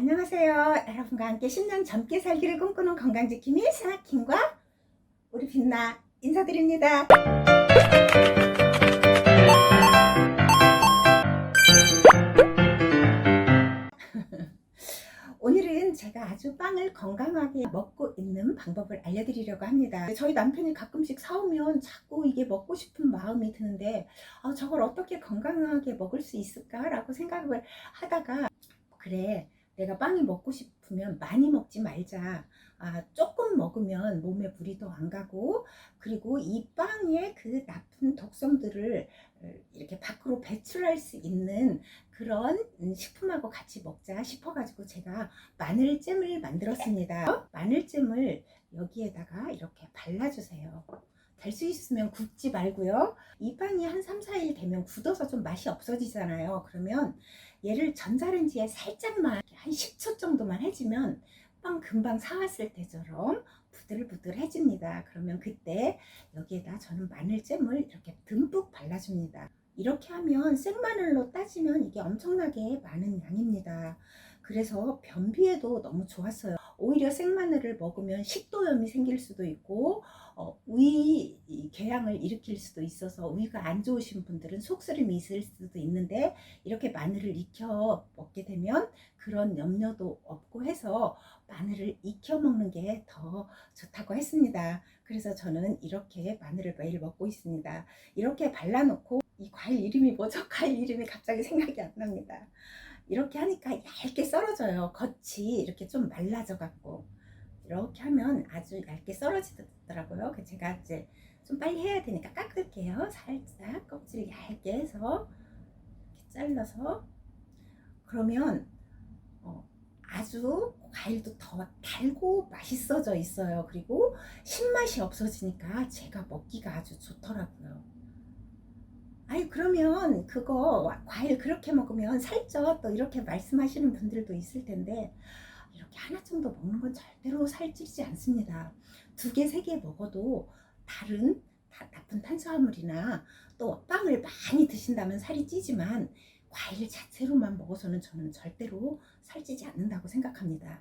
안녕하세요. 여러분과 함께 10년 젊게 살기를 꿈꾸는 건강지킴이 스나킹과 우리 빛나 인사드립니다. 오늘은 제가 아주 빵을 건강하게 먹고 있는 방법을 알려드리려고 합니다. 저희 남편이 가끔씩 사오면 자꾸 이게 먹고 싶은 마음이 드는데 아, 저걸 어떻게 건강하게 먹을 수 있을까라고 생각을 하다가 그래 내가 빵이 먹고 싶으면 많이 먹지 말자. 아, 조금 먹으면 몸에 무리도 안 가고, 그리고 이 빵의 그 나쁜 독성들을 어, 이렇게 밖으로 배출할 수 있는 그런 음, 식품하고 같이 먹자 싶어가지고 제가 마늘잼을 만들었습니다. 마늘잼을 여기에다가 이렇게 발라주세요. 될수 있으면 굽지 말고요. 이 빵이 한 3, 4일 되면 굳어서 좀 맛이 없어지잖아요. 그러면 얘를 전자레인지에 살짝만 한 10초 정도만 해주면 빵 금방 사왔을 때처럼 부들부들해집니다. 그러면 그때 여기에다 저는 마늘잼을 이렇게 듬뿍 발라줍니다. 이렇게 하면 생마늘로 따지면 이게 엄청나게 많은 양입니다. 그래서 변비에도 너무 좋았어요. 오히려 생마늘을 먹으면 식도염이 생길 수도 있고 어, 위 궤양을 일으킬 수도 있어서 위가 안 좋으신 분들은 속쓰림이 있을 수도 있는데 이렇게 마늘을 익혀 먹게 되면 그런 염려도 없고 해서 마늘을 익혀 먹는 게 더 좋다고 했습니다. 그래서 저는 이렇게 마늘을 매일 먹고 있습니다. 이렇게 발라놓고 이 과일 이름이 뭐죠? 과일 이름이 갑자기 생각이 안 납니다. 이렇게 하니까 얇게 썰어져요. 겉이 이렇게 좀 말라져 갖고 이렇게 하면 아주 얇게 썰어지더라고요. 그래서 제가 이제 좀 빨리 해야 되니까 깎을게요. 살짝 껍질 얇게 해서 이렇게 잘라서 그러면 어, 아주 과일도 더 달고 맛있어져 있어요. 그리고 신맛이 없어지니까 제가 먹기가 아주 좋더라고요. 아니 그러면 그거 과일 그렇게 먹으면 살쪄 또 이렇게 말씀하시는 분들도 있을 텐데 이렇게 하나 정도 먹는 건 절대로 살찌지 않습니다. 두 개, 세 개 먹어도 다른 다- 나쁜 탄수화물이나 또 빵을 많이 드신다면 살이 찌지만 과일 자체로만 먹어서는 저는 절대로 살찌지 않는다고 생각합니다.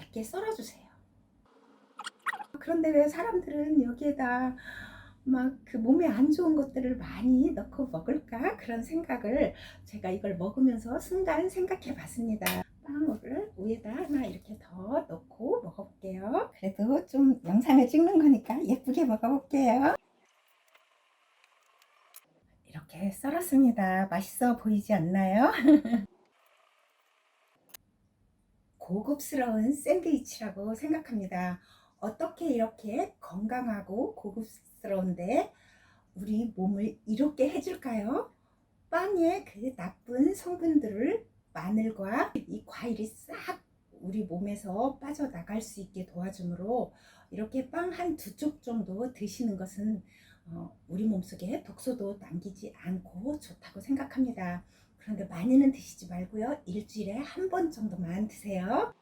얇게 썰어주세요. 그런데 왜 사람들은 여기에다 막 그 몸에 안 좋은 것들을 많이 넣고 먹을까 그런 생각을 제가 이걸 먹으면서 순간 생각해 봤습니다. 빵을 위에다 하나 이렇게 더 넣고 먹어볼게요. 그래도 좀 영상을 찍는 거니까 예쁘게 먹어볼게요. 이렇게 썰었습니다. 맛있어 보이지 않나요? 고급스러운 샌드위치라고 생각합니다. 어떻게 이렇게 건강하고 고급스러운데 우리 몸을 이롭게 해줄까요? 빵의 그 나쁜 성분들을 마늘과 이 과일이 싹 우리 몸에서 빠져나갈 수 있게 도와주므로 이렇게 빵 한 두 쪽 정도 드시는 것은 어, 우리 몸속에 독소도 남기지 않고 좋다고 생각합니다. 그런데 많이는 드시지 말고요. 일주일에 한 번 정도만 드세요.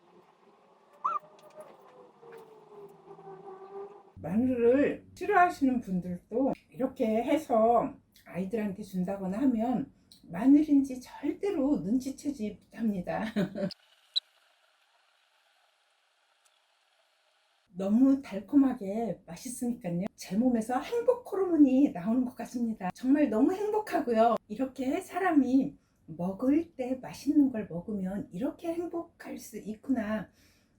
마늘을 싫어하시는 분들도 이렇게 해서 아이들한테 준다거나 하면 마늘인지 절대로 눈치채지 못합니다. 너무 달콤하게 맛있으니까요. 제 몸에서 행복 호르몬이 나오는 것 같습니다. 정말 너무 행복하고요. 이렇게 사람이 먹을 때 맛있는 걸 먹으면 이렇게 행복할 수 있구나.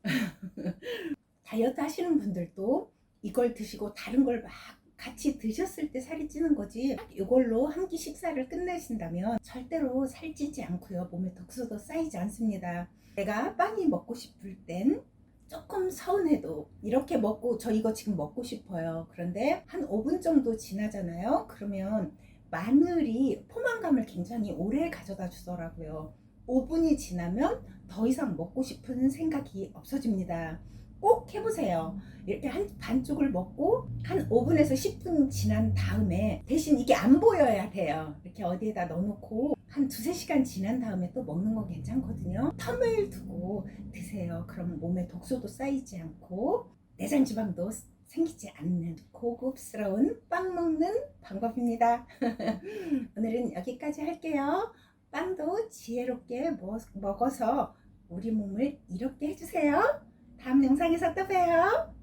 다이어트 하시는 분들도 이걸 드시고 다른 걸 막 같이 드셨을 때 살이 찌는 거지. 이걸로 한 끼 식사를 끝내신다면 절대로 살찌지 않고요. 몸에 독소도 쌓이지 않습니다. 내가 빵이 먹고 싶을 땐 조금 서운해도 이렇게 먹고 저 이거 지금 먹고 싶어요. 그런데 한 5분 정도 지나잖아요. 그러면 마늘이 포만감을 굉장히 오래 가져다 주더라고요. 5분이 지나면 더 이상 먹고 싶은 생각이 없어집니다 꼭 해보세요. 이렇게 한 반쪽을 먹고 한 5분에서 10분 지난 다음에 대신 이게 안 보여야 돼요. 이렇게 어디에다 넣어놓고 한 두세 시간 지난 다음에 또 먹는 건 괜찮거든요. 텀을 두고 드세요. 그럼 몸에 독소도 쌓이지 않고 내장 지방도 생기지 않는 고급스러운 빵 먹는 방법입니다. 오늘은 여기까지 할게요. 빵도 지혜롭게 먹- 먹어서 우리 몸을 이롭게 해주세요. 다음 영상에서 또 봬요.